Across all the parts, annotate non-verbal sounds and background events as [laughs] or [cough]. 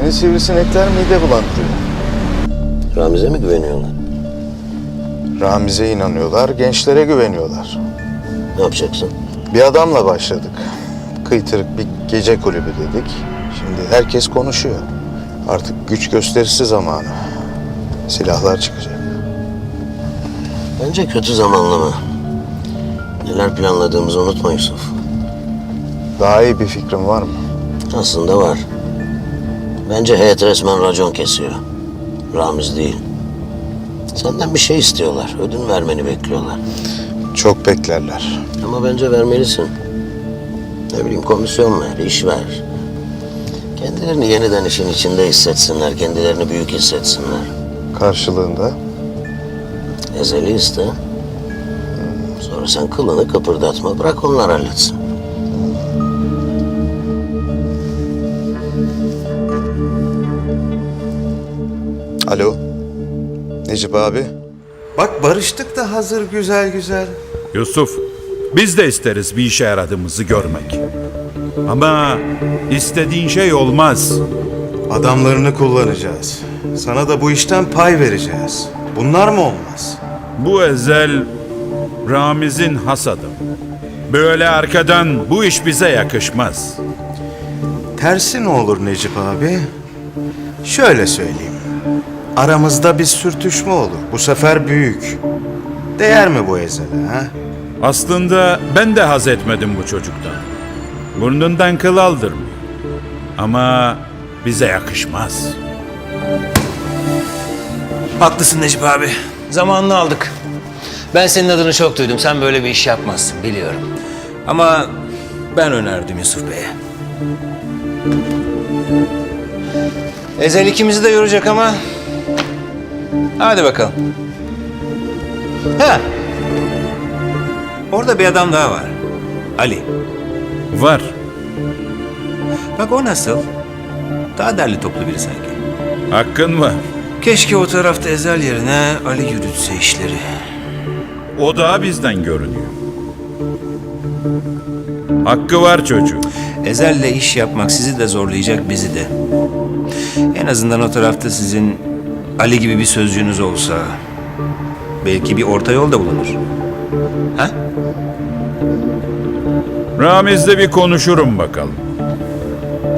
Senin sivrisinekler mide bulandırıyor. Ramiz'e mi güveniyorlar? Ramiz'e inanıyorlar, gençlere güveniyorlar. Ne yapacaksın? Bir adamla başladık. Kıytırık bir gece kulübü dedik. Şimdi herkes konuşuyor. Artık güç gösterisi zamanı. Silahlar çıkacak. Bence kötü zamanlama. Neler planladığımızı unutma Yusuf. Daha iyi bir fikrin var mı? Aslında var. Bence heyet resmen racon kesiyor. Ramiz değil. Senden bir şey istiyorlar. Ödün vermeni bekliyorlar. Çok beklerler. Ama bence vermelisin. Ne bileyim komisyon ver, iş ver. Kendilerini yeniden işin içinde hissetsinler, kendilerini büyük hissetsinler. Karşılığında Ezeli iste. Sonra sen kılını kıpırdatma, bırak onlar halletsin. Alo. Necip abi. Bak barıştık da hazır güzel güzel. Yusuf, biz de isteriz bir işe yaradığımızı görmek. Ama istediğin şey olmaz. Adamlarını kullanacağız. Sana da bu işten pay vereceğiz. Bunlar mı olmaz? Bu ezel Ramiz'in hasadı. Böyle arkadan bu iş bize yakışmaz. Tersi ne olur Necip abi? Şöyle söyleyeyim. Aramızda bir sürtüşme olur. Bu sefer büyük. Değer mi bu ezele ha? Aslında ben de haz etmedim bu çocuktan. Burnundan kıl aldırmıyor. Ama bize yakışmaz. Haklısın Necip abi. Zamanını aldık. Ben senin adını çok duydum. Sen böyle bir iş yapmazsın biliyorum. Ama ben önerdim Yusuf Bey'e. Ezel ikimizi de yoracak ama... Hadi bakalım. Ha. Orada bir adam daha var. Ali. Var. Bak o nasıl? Daha derli toplu biri sanki. Hakkın var. Keşke o tarafta Ezel yerine Ali yürütse işleri. O da bizden görünüyor. Hakkı var çocuğun. Ezel'le iş yapmak sizi de zorlayacak bizi de. En azından o tarafta sizin Ali gibi bir sözcüğünüz olsa belki bir orta yol da bulunur. Ha? Ramiz'le bir konuşurum bakalım.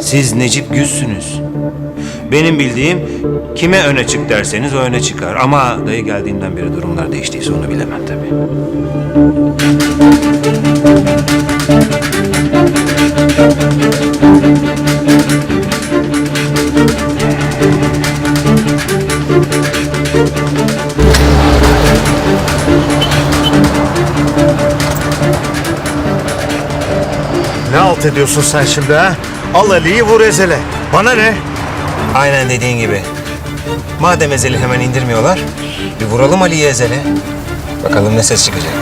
Siz Necip Güzsünüz. Benim bildiğim kime öne çık derseniz o öne çıkar. Ama dayı geldiğinden beri durumlar değiştiyse onu bilemem tabii. Ne alt ediyorsun sen şimdi ha? Al Ali'yi vur ezele. Bana ne? Aynen dediğin gibi. Madem Ezel'i hemen indirmiyorlar, bir vuralım Ali'yi Ezel'e. Bakalım ne ses çıkacak.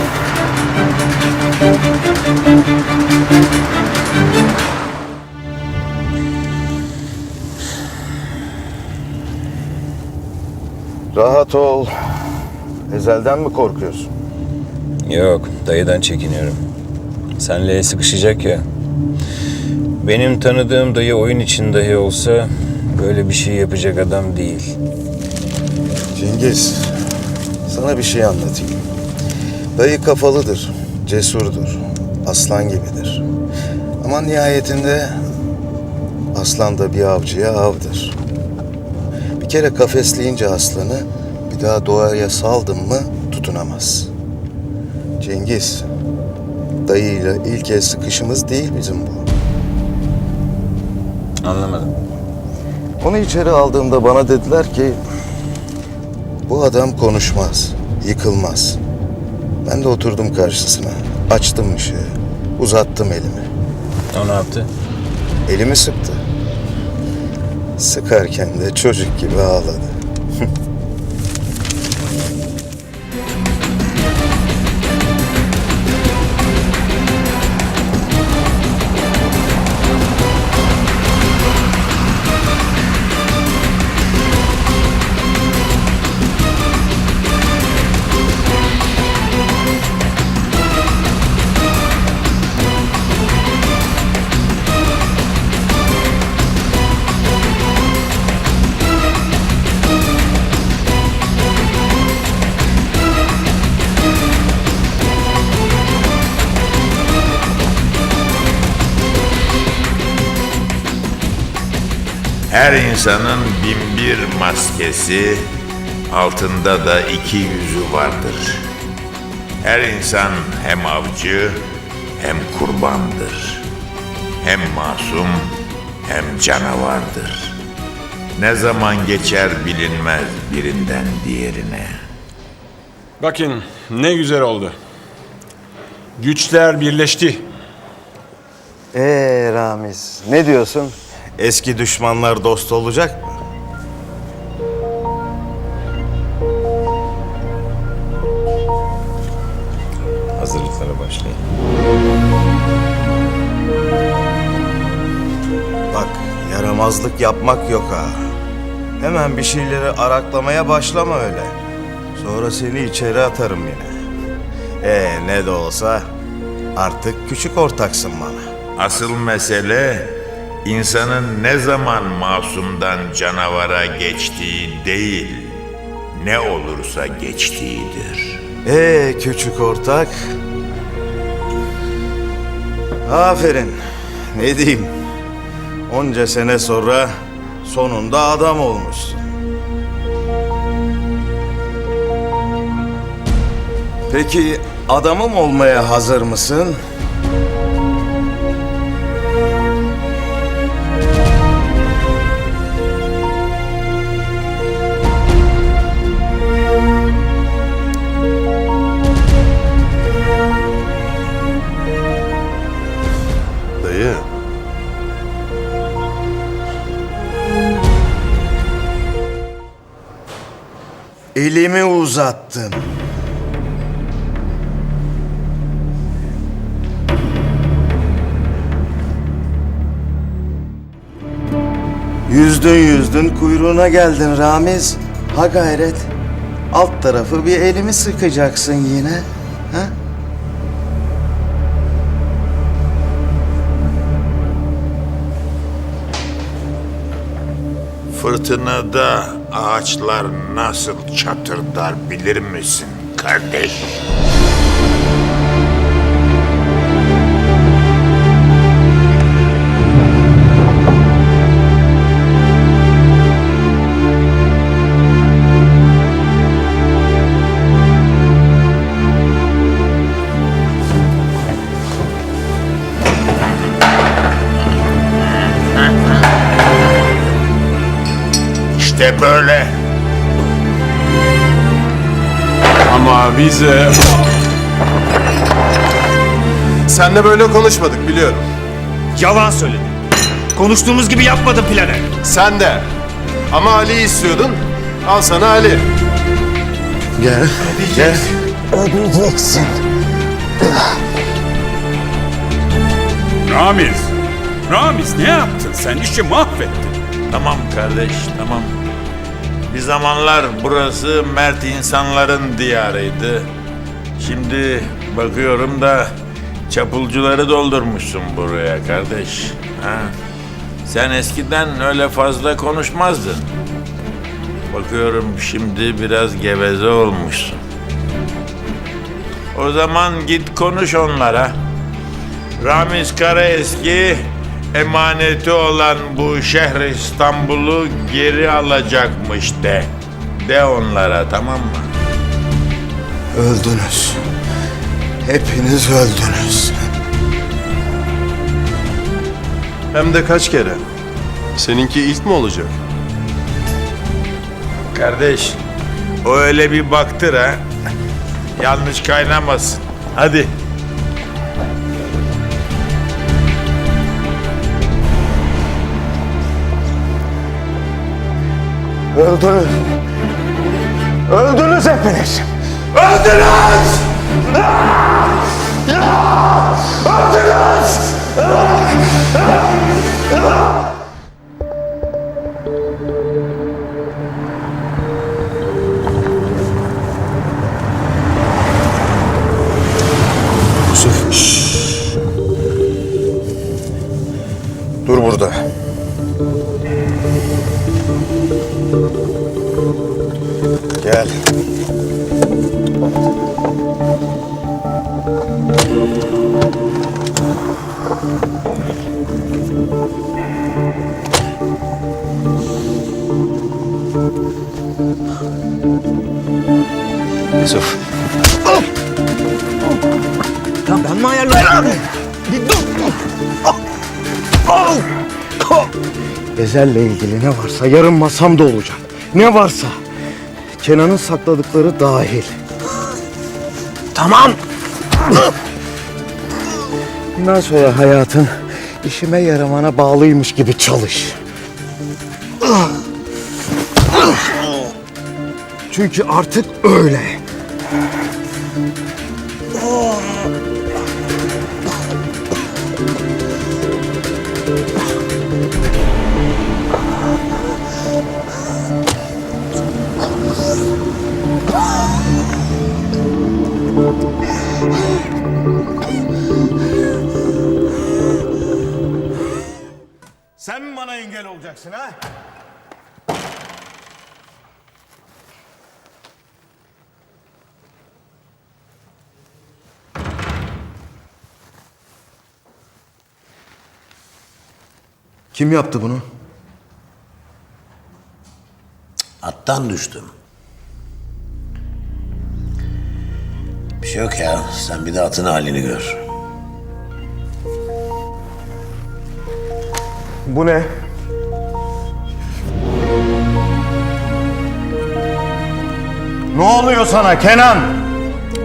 Rahat ol. Ezelden mi korkuyorsun? Yok, dayıdan çekiniyorum. Senle sıkışacak ya. Benim tanıdığım dayı oyun için dahi olsa böyle bir şey yapacak adam değil. Cengiz, sana bir şey anlatayım. Dayı kafalıdır, cesurdur, aslan gibidir. Ama nihayetinde aslan da bir avcıya avdır. Bir kere kafesleyince aslanı bir daha doğaya saldın mı tutunamaz. Cengiz, dayıyla ilk el sıkışımız değil bizim bu. Anlamadım. Onu içeri aldığımda bana dediler ki bu adam konuşmaz, yıkılmaz. Ben de oturdum karşısına, açtım ışığı, uzattım elimi. O ne yaptı? Elimi sıktı. Sıkarken de çocuk gibi ağladı. Her insanın bin bir maskesi, altında da iki yüzü vardır. Her insan hem avcı hem kurbandır. Hem masum hem canavardır. Ne zaman geçer bilinmez birinden diğerine. Bakın ne güzel oldu. Güçler birleşti. Ee Ramiz ne diyorsun? Eski düşmanlar dost olacak mı? Hazırlıklara başlayın. Bak yaramazlık yapmak yok ha. Hemen bir şeyleri araklamaya başlama öyle. Sonra seni içeri atarım yine. Ee ne de olsa artık küçük ortaksın bana. Asıl mesele insanın ne zaman masumdan canavara geçtiği değil, ne olursa geçtiğidir. Ee küçük ortak. Aferin. Ne diyeyim? Onca sene sonra sonunda adam olmuşsun. Peki adamım olmaya hazır mısın? Elimi uzattım. Yüzdün yüzdün kuyruğuna geldin Ramiz. Ha gayret. Alt tarafı bir elimi sıkacaksın yine. Ha? Fırtınada ağaçlar nasıl çatırdar bilir misin kardeş? İşte böyle. Ama biz... e, Senle böyle konuşmadık biliyorum. Yalan söyledin. Konuştuğumuz gibi yapmadın planı. Sen de. Ama Ali'yi istiyordun. Al sana Ali. Gel. Gel. Ramiz! Ramiz ne yaptın sen? İşi mahvettin. Tamam kardeş, tamam. Bir zamanlar burası mert insanların diyarıydı. Şimdi bakıyorum da çapulcuları doldurmuşsun buraya kardeş. Ha? Sen eskiden öyle fazla konuşmazdın. Bakıyorum şimdi biraz geveze olmuşsun. O zaman git konuş onlara. Ramiz Karaeski emaneti olan bu şehir İstanbul'u geri alacakmış de. De onlara tamam mı? Öldünüz. Hepiniz öldünüz. Hem de kaç kere. Seninki ilk mi olacak? Kardeş o öyle bir baktır ha. Yanlış kaynamasın. Hadi. Öldünüz. Öldünüz hepiniz. Dur burada. Yusuf. Tam ben mi ayarladım? Bir dur. Ezel'le ilgili ne varsa yarın masamda olacak. Ne varsa. Kenan'ın sakladıkları dahil. Tamam. Bundan sonra hayatın işime yaramana bağlıymış gibi çalış. Çünkü artık öyle. Kim yaptı bunu? Attan düştüm. Bir şey yok ya. Sen bir de atın halini gör. Bu ne? Ne oluyor sana Kenan?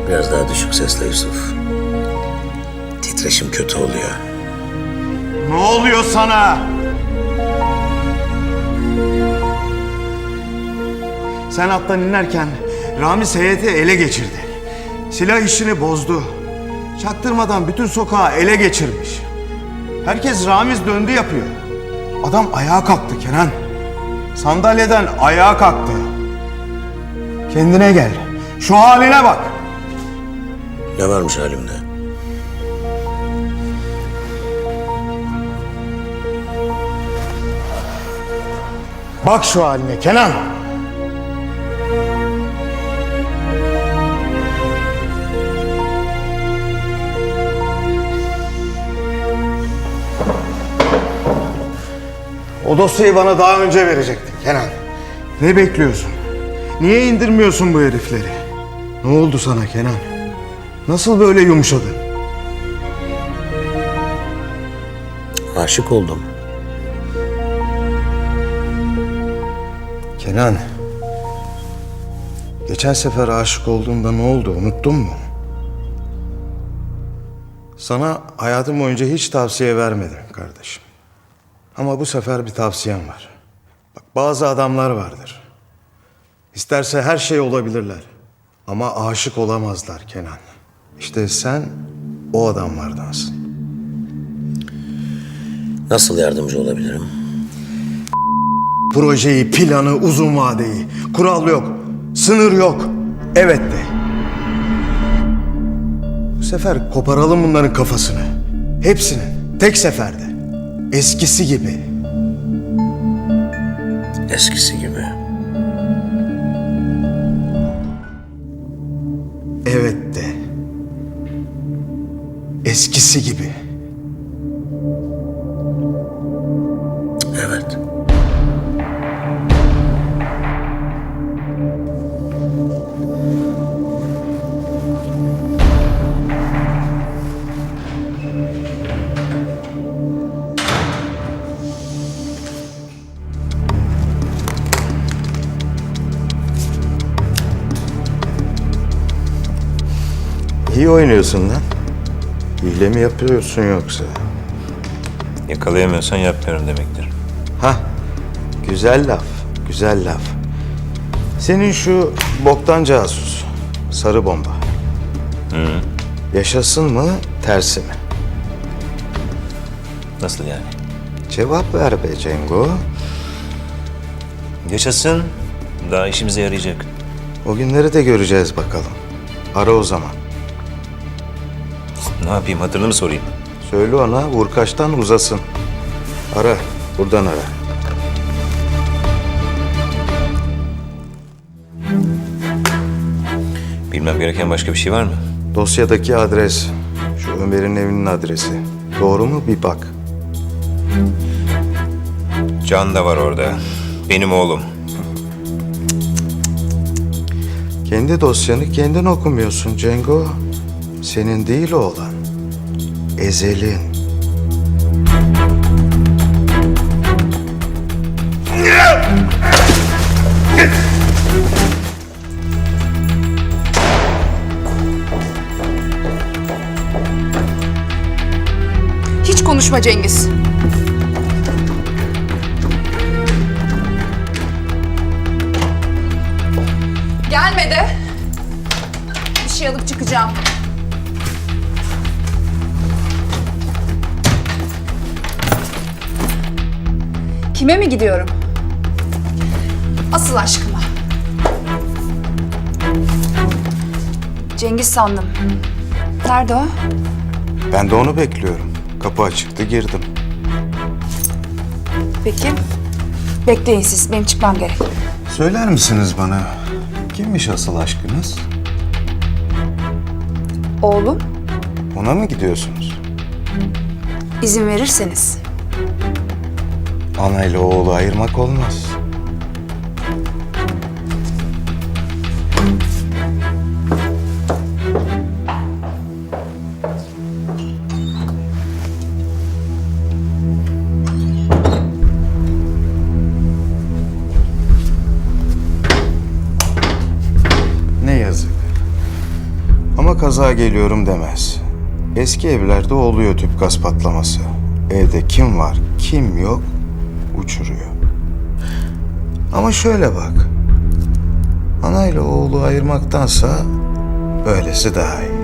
Biraz daha düşük sesle Yusuf. Titreşim kötü oluyor. Ne oluyor sana? Sen attan inerken Ramiz heyeti ele geçirdi. Silah işini bozdu. Çaktırmadan bütün sokağı ele geçirmiş. Herkes Ramiz döndü yapıyor. Adam ayağa kalktı Kenan. Sandalyeden ayağa kalktı. Kendine gel. Şu haline bak. Ne varmış halimde? Bak şu haline Kenan. O dosyayı bana daha önce verecektin Kenan. Ne bekliyorsun? Niye indirmiyorsun bu herifleri? Ne oldu sana Kenan? Nasıl böyle yumuşadın? Aşık oldum. Kenan. Geçen sefer aşık olduğunda ne oldu unuttun mu? Sana hayatım boyunca hiç tavsiye vermedim kardeşim. Ama bu sefer bir tavsiyem var. Bak bazı adamlar vardır. İsterse her şey olabilirler. Ama aşık olamazlar Kenan. İşte sen o adamlardansın. Nasıl yardımcı olabilirim? Projeyi, planı, uzun vadeyi. Kural yok, sınır yok. Evet de. Bu sefer koparalım bunların kafasını. Hepsinin, tek seferde. Eskisi gibi. Eskisi gibi. Evet de. Eskisi gibi. İyi oynuyorsun lan. Hile mi yapıyorsun yoksa? Yakalayamıyorsan yapmıyorum demektir. Ha, güzel laf, güzel laf. Senin şu boktan casus, sarı bomba. Yaşasın mı, tersi mi? Nasıl yani? Cevap ver be Cengo. Yaşasın. Daha işimize yarayacak. O günleri de göreceğiz bakalım. Ara o zaman. Ne yapayım hatırını mı sorayım? Söyle ona vurkaçtan uzasın. Ara, buradan ara. Bilmem gereken başka bir şey var mı? Dosyadaki adres, şu Ömer'in evinin adresi. Doğru mu bir bak. Can da var orada. Benim oğlum. Kendi dosyanı kendin okumuyorsun Cengo. Senin değil o olan. Ezel'in. Hiç konuşma Cengiz. Gelmedi. Bir şey alıp çıkacağım. Kime mi gidiyorum? Asıl aşkıma. Cengiz sandım. Nerede o? Ben de onu bekliyorum. Kapı açıktı girdim. Peki. Bekleyin siz. Benim çıkmam gerek. Söyler misiniz bana kimmiş asıl aşkınız? Oğlum, Ona mı gidiyorsunuz? izin verirseniz. Ana ile oğlu ayırmak olmaz. Ne yazık. Ama kaza geliyorum demez. Eski evlerde oluyor tüp gaz patlaması. Evde kim var, kim yok uçuruyor. Ama şöyle bak. Anayla oğlu ayırmaktansa böylesi daha iyi.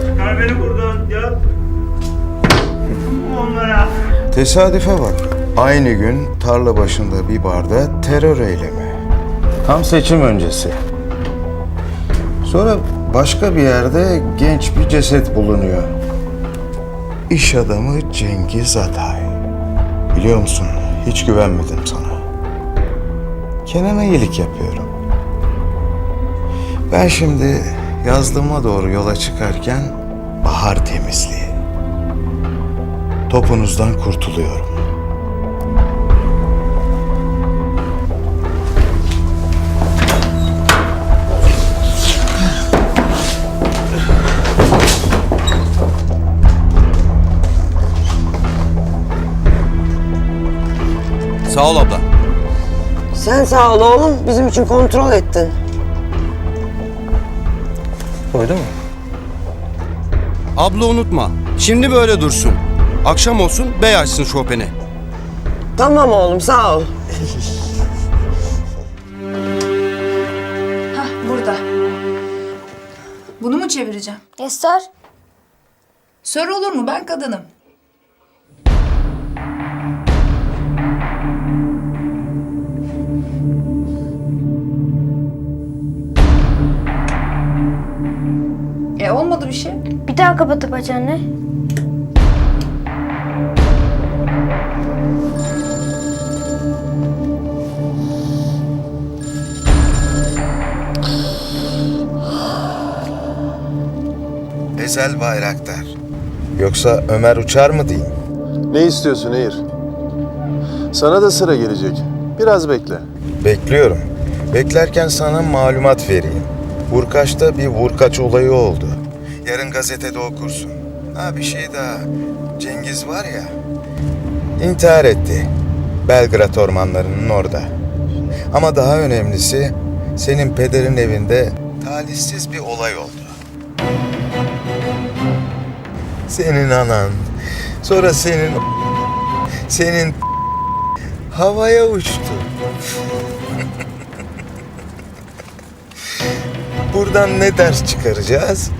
Çıkar beni buradan ya. Onlara. Tesadüfe bak. Aynı gün tarla başında bir barda terör eylemi. Tam seçim öncesi. Sonra başka bir yerde genç bir ceset bulunuyor. İş adamı Cengiz Atay. Biliyor musun hiç güvenmedim sana. Kenan'a iyilik yapıyorum. Ben şimdi yazlığıma doğru yola çıkarken bahar temizliği. Topunuzdan kurtuluyorum. Sağ ol abla. Sen sağ ol oğlum. Bizim için kontrol ettin. Koydu mu? Abla unutma. Şimdi böyle dursun. Akşam olsun bey açsın Chopin'i. Tamam oğlum sağ ol. Hah, burada. Bunu mu çevireceğim? Ester. Sor olur mu? Ben kadınım. E olmadı bir şey. Bir daha kapatıp aç anne. Ezel Bayraktar. Yoksa Ömer Uçar mı diyeyim? Ne istiyorsun Eğir? Sana da sıra gelecek. Biraz bekle. Bekliyorum. Beklerken sana malumat vereyim. Vurkaç'ta bir vurkaç olayı oldu. Yarın gazetede okursun. Ha bir şey daha. Cengiz var ya, intihar etti. Belgrad ormanlarının orada. Ama daha önemlisi senin pederin evinde talihsiz bir olay oldu. Senin anan, sonra senin senin havaya uçtu. [laughs] Buradan ne ders çıkaracağız?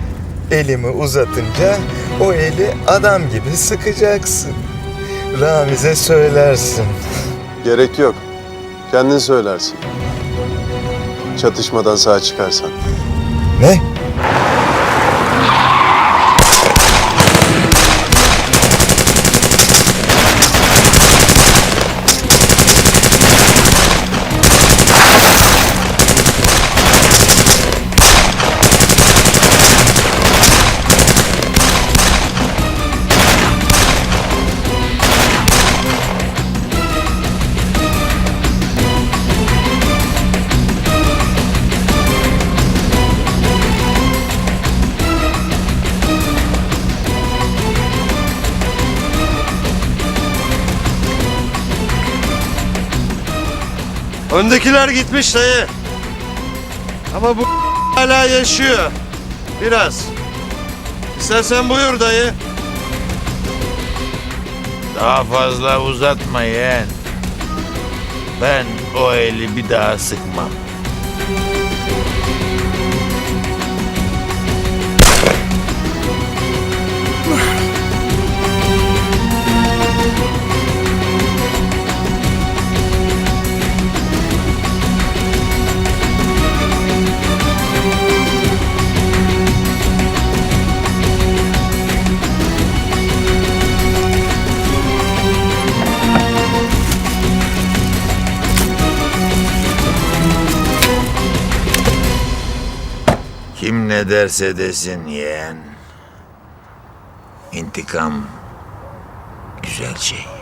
Elimi uzatınca o eli adam gibi sıkacaksın. Ramiz'e söylersin. Gerek yok. Kendin söylersin. Çatışmadan sağ çıkarsan. Ne? Öndekiler gitmiş dayı. Ama bu hala yaşıyor. Biraz. İstersen buyur dayı. Daha fazla uzatma. Ben o eli bir daha sıkmam. Derse desin yeğen. İntikam güzel şey.